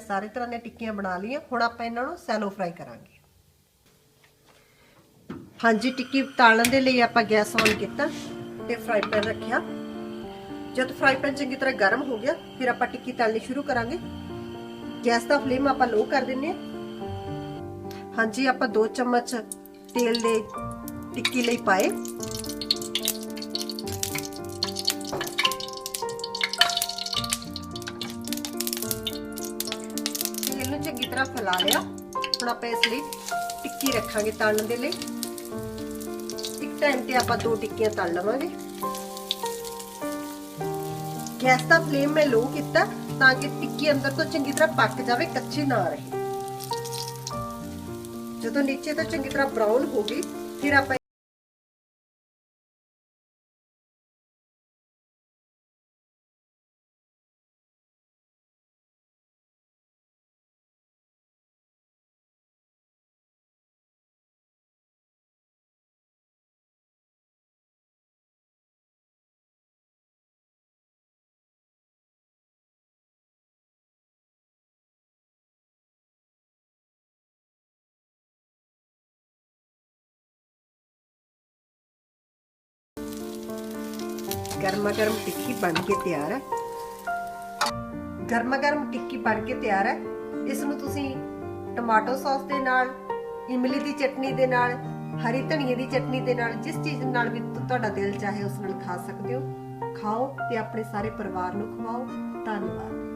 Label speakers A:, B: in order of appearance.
A: ਸਾਰੇ ਤਰ੍ਹਾਂ ਦੀਆਂ ਟਿੱਕੀਆਂ ਬਣਾ ਲਈਆਂ। ਹੁਣ ਆਪਾਂ ਇਹਨਾਂ ਨੂੰ ਸੈਲੋ ਫਰਾਈ ਕਰਾਂਗੇ। ਹਾਂਜੀ, ਟਿੱਕੀ ਤਲਣ ਦੇ ਲਈ ਆਪਾਂ ਗੈਸ ਔਨ ਕੀਤਾ ਤੇ ਫਰਾਈ ਪੈਨ ਰੱਖਿਆ। ਜਦ ਫਰਾਈ ਪੈਨ ਚੰਗੀ ਤਰ੍ਹਾਂ ਗਰਮ ਹੋ ਗਿਆ, ਫਿਰ ਆਪਾਂ ਟਿੱਕੀ ਤਲਣੀ ਸ਼ੁਰੂ ਕਰਾਂਗੇ। ਗੈਸ ਦਾ ਫਲੇਮ ਆਪਾਂ ਲੋ ਕਰ ਦਿੰਨੇ ਹਾਂ। ਹਾਂਜੀ, ਆਪਾਂ 2 ਚਮਚ ਤੇਲ ਦੇ ਟਿੱਕੀ ਲਈ ਪਾਏ। ਨੂੰ ਚੰਗੀ ਤਰ੍ਹਾਂ ਫੈਲਾ ਲਿਆ। ਹੁਣ ਆਪਾਂ ਇਸ ਲਈ ਟਿੱਕੀ ਰੱਖਾਂਗੇ ਤਲਣ ਦੇ ਲਈ। ਇੱਕ ਟਾਈਮ ਤੇ ਆਪਾਂ ਦੋ ਟਿੱਕੀਆਂ ਤਲ ਲਵਾਂਗੇ। ਗੈਸ ਦਾ ਫਲੇਮ ਮੈਂ ਲੋ ਕੀਤਾ ਤਾਂ ਕਿ ਟਿੱਕੀ ਅੰਦਰ ਤੋਂ ਚੰਗੀ ਤਰ੍ਹਾਂ ਪੱਕ ਜਾਵੇ, ਕੱਚੀ ਨਾ ਰਹੇ। ਜਦੋਂ ਨੀਚੇ ਤੋਂ ਚੰਗੀ ਤਰ੍ਹਾਂ ਬਰਾਊਨ ਹੋ ਗਈ, ਫਿਰ ਆਪਾਂ ਗਰਮਾ ਗਰਮ ਟਿੱਕੀ ਬਣ ਕੇ ਤਿਆਰ ਹੈ। ਗਰਮਾ ਗਰਮ ਟਿੱਕੀ ਬਣ ਕੇ ਤਿਆਰ ਹੈ। ਇਸ ਨੂੰ ਤੁਸੀਂ ਟਮਾਟੋ ਸੌਸ ਦੇ ਨਾਲ, ਇਮਲੀ ਦੀ ਚਟਨੀ ਦੇ ਨਾਲ, ਹਰੀ ਧਨੀਏ ਦੀ ਚਟਨੀ ਦੇ ਨਾਲ, ਜਿਸ ਚੀਜ਼ ਨਾਲ ਵੀ ਤੁਹਾਡਾ ਦਿਲ ਚਾਹੇ ਉਸ ਨਾਲ ਖਾ ਸਕਦੇ ਹੋ। ਖਾਓ ਤੇ ਆਪਣੇ ਸਾਰੇ ਪਰਿਵਾਰ ਨੂੰ ਖਵਾਓ। ਧੰਨਵਾਦ।